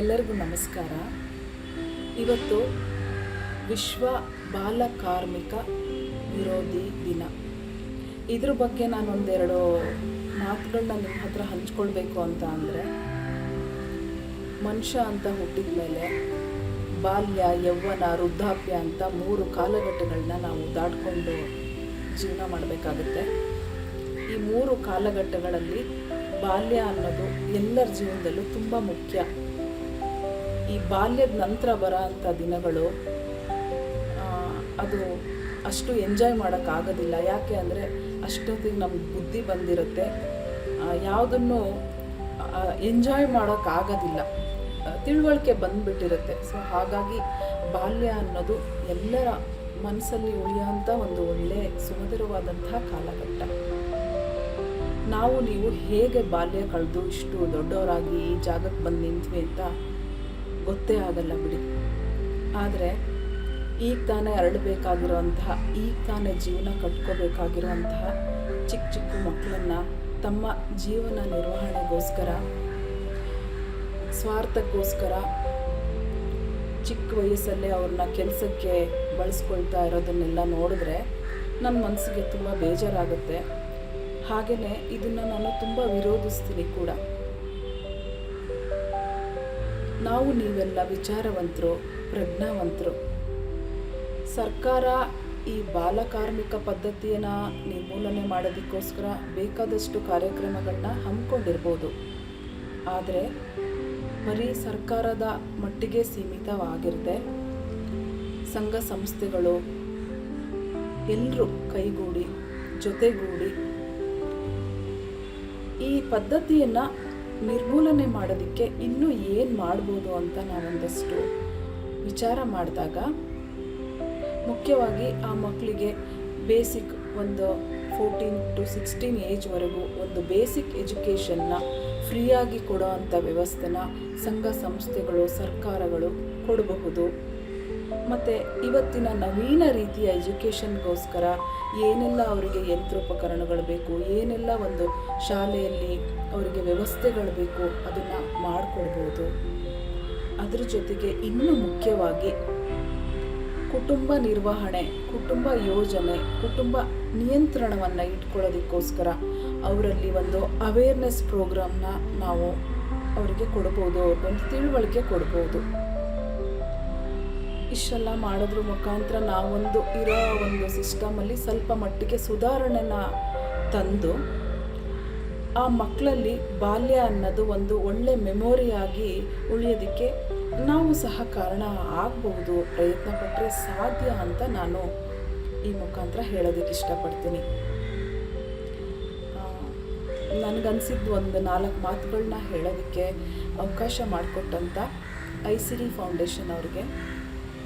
ಎಲ್ಲರಿಗೂ ನಮಸ್ಕಾರ. ಇವತ್ತು ವಿಶ್ವ ಬಾಲ ಕಾರ್ಮಿಕ ವಿರೋಧಿ ದಿನ. ಇದ್ರ ಬಗ್ಗೆ ನಾನು ಒಂದೆರಡು ಮಾತುಗಳನ್ನ ನಿಮ್ಮ ಹತ್ರ ಹಂಚ್ಕೊಳ್ಬೇಕು ಅಂತ ಅಂದರೆ, ಮನುಷ್ಯ ಅಂತ ಹುಟ್ಟಿದ ಮೇಲೆ ಬಾಲ್ಯ ಯೌವನ ವೃದ್ಧಾಪ್ಯ ಅಂತ ಮೂರು ಕಾಲಘಟ್ಟಗಳನ್ನ ನಾವು ದಾಟ್ಕೊಂಡು ಜೀವನ ಮಾಡಬೇಕಾಗುತ್ತೆ. ಈ ಮೂರು ಕಾಲಘಟ್ಟಗಳಲ್ಲಿ ಬಾಲ್ಯ ಅನ್ನೋದು ಎಲ್ಲರ ಜೀವನದಲ್ಲೂ ತುಂಬ ಮುಖ್ಯ. ಈ ಬಾಲ್ಯದ ನಂತರ ಬರೋ ಅಂಥ ದಿನಗಳು ಅದು ಅಷ್ಟು ಎಂಜಾಯ್ ಮಾಡೋಕ್ಕಾಗೋದಿಲ್ಲ. ಯಾಕೆ ಅಂದರೆ ಅಷ್ಟೊತ್ತಿಗೆ ನಮ್ಗೆ ಬುದ್ಧಿ ಬಂದಿರುತ್ತೆ. ಯಾವುದನ್ನು ಎಂಜಾಯ್ ಮಾಡೋಕ್ಕಾಗೋದಿಲ್ಲ. ತಿಳುವಳಿಕೆ ಬಂದ್ಬಿಟ್ಟಿರುತ್ತೆ. ಸೊ ಹಾಗಾಗಿ ಬಾಲ್ಯ ಅನ್ನೋದು ಎಲ್ಲರ ಮನಸ್ಸಲ್ಲಿ ಉಳಿಯೋಂಥ ಒಂದು ಒಳ್ಳೆ ಸುಮಧುರವಾದಂತಹ ಕಾಲಘಟ್ಟ. ನಾವು, ನೀವು ಹೇಗೆ ಬಾಲ್ಯ ಕಳೆದು ಇಷ್ಟು ದೊಡ್ಡವರಾಗಿ ಈ ಜಾಗಕ್ಕೆ ಬಂದು ನಿಂತ್ವಿ ಅಂತ ಗೊತ್ತೇ ಆಗಲ್ಲ ಬಿಡಿ. ಆದರೆ ಈಗ ತಾನೇ ಅರಳಬೇಕಾಗಿರುವಂತಹ, ಈಗ ತಾನೇ ಜೀವನ ಕಟ್ಕೋಬೇಕಾಗಿರುವಂತಹ ಚಿಕ್ಕ ಚಿಕ್ಕ ಮಕ್ಕಳನ್ನ ತಮ್ಮ ಜೀವನ ನಿರ್ವಹಣೆಗೋಸ್ಕರ, ಸ್ವಾರ್ಥಕ್ಕೋಸ್ಕರ ಚಿಕ್ಕ ವಯಸ್ಸಲ್ಲೇ ಅವ್ರನ್ನ ಕೆಲಸಕ್ಕೆ ಬಳಸ್ಕೊಳ್ತಾ ಇರೋದನ್ನೆಲ್ಲ ನೋಡಿದ್ರೆ ನನ್ನ ಮನಸ್ಸಿಗೆ ತುಂಬ ಬೇಜಾರಾಗುತ್ತೆ. ಹಾಗೆಯೇ ಇದನ್ನು ನಾನು ತುಂಬ ವಿರೋಧಿಸ್ತೀನಿ ಕೂಡ. ನಾವು ನೀವೆಲ್ಲ ವಿಚಾರವಂತರು, ಪ್ರಜ್ಞಾವಂತರು. ಸರ್ಕಾರ ಈ ಬಾಲಕಾರ್ಮಿಕ ಪದ್ಧತಿಯನ್ನು ನಿರ್ಮೂಲನೆ ಮಾಡೋದಕ್ಕೋಸ್ಕರ ಬೇಕಾದಷ್ಟು ಕಾರ್ಯಕ್ರಮಗಳನ್ನ ಹಮ್ಮಿಕೊಂಡಿರ್ಬೋದು. ಆದರೆ ಬರೀ ಸರ್ಕಾರದ ಮಟ್ಟಿಗೆ ಸೀಮಿತವಾಗಿರುತ್ತೆ. ಸಂಘ ಸಂಸ್ಥೆಗಳು ಎಲ್ಲರೂ ಕೈಗೂಡಿ, ಜೊತೆಗೂಡಿ ಈ ಪದ್ಧತಿಯನ್ನು ನಿರ್ಮೂಲನೆ ಮಾಡೋದಕ್ಕೆ ಇನ್ನೂ ಏನು ಮಾಡ್ಬೋದು ಅಂತ ನಾವೊಂದಷ್ಟು ವಿಚಾರ ಮಾಡಿದಾಗ, ಮುಖ್ಯವಾಗಿ ಆ ಮಕ್ಕಳಿಗೆ ಬೇಸಿಕ್ ಒಂದು ಫೋರ್ಟೀನ್ ಟು ಸಿಕ್ಸ್ಟೀನ್ ಏಜ್ವರೆಗೂ ಒಂದು ಬೇಸಿಕ್ ಎಜುಕೇಷನ್ನ ಫ್ರೀಯಾಗಿ ಕೊಡೋ ಅಂಥ ವ್ಯವಸ್ಥೆನ ಸಂಘ, ಸಂಸ್ಥೆಗಳು, ಸರ್ಕಾರಗಳು ಕೊಡಬಹುದು. ಮತ್ತು ಇವತ್ತಿನ ನವೀನ ರೀತಿಯ ಎಜುಕೇಷನ್ಗೋಸ್ಕರ ಏನೆಲ್ಲ ಅವರಿಗೆ ಯಂತ್ರೋಪಕರಣಗಳು ಬೇಕು, ಏನೆಲ್ಲ ಒಂದು ಶಾಲೆಯಲ್ಲಿ ಅವರಿಗೆ ವ್ಯವಸ್ಥೆಗಳು ಬೇಕು ಅದನ್ನು ಮಾಡಿಕೊಡ್ಬೋದು ಅದರ ಜೊತೆಗೆ ಇನ್ನೂ ಮುಖ್ಯವಾಗಿ ಕುಟುಂಬ ನಿರ್ವಹಣೆ, ಕುಟುಂಬ ಯೋಜನೆ, ಕುಟುಂಬ ನಿಯಂತ್ರಣವನ್ನು ಇಟ್ಕೊಳ್ಳೋದಕ್ಕೋಸ್ಕರ ಅವರಲ್ಲಿ ಒಂದು ಅವೇರ್ನೆಸ್ ಪ್ರೋಗ್ರಾಮ್ನ ನಾವು ಅವರಿಗೆ ಕೊಡ್ಬೋದು ಅವ್ರಿಗೊಂದು ತಿಳುವಳಿಕೆ ಕೊಡ್ಬೋದು. ಇಷ್ಟೆಲ್ಲ ಮಾಡೋದ್ರ ಮುಖಾಂತರ ನಾವೊಂದು ಇರೋ ಒಂದು ಸಿಸ್ಟಮಲ್ಲಿ ಸ್ವಲ್ಪ ಮಟ್ಟಿಗೆ ಸುಧಾರಣೆನ ತಂದು ಆ ಮಕ್ಕಳಲ್ಲಿ ಬಾಲ್ಯ ಅನ್ನೋದು ಒಂದು ಒಳ್ಳೆ ಮೆಮೊರಿಯಾಗಿ ಉಳಿಯೋದಕ್ಕೆ ನಾವು ಸಹ ಕಾರಣ ಆಗಬಹುದು, ಪ್ರಯತ್ನ ಪಟ್ಟರೆ ಸಾಧ್ಯ ಅಂತ ನಾನು ಈ ಮುಖಾಂತರ ಹೇಳೋದಕ್ಕೆ ಇಷ್ಟಪಡ್ತೀನಿ. ನನಗನ್ಸಿದ್ದು ಒಂದು ನಾಲ್ಕು ಮಾತುಗಳನ್ನ ಹೇಳೋದಕ್ಕೆ ಅವಕಾಶ ಮಾಡಿಕೊಟ್ಟಂಥ ಐಸಿರಿ ಫೌಂಡೇಶನ್ ಅವರಿಗೆ.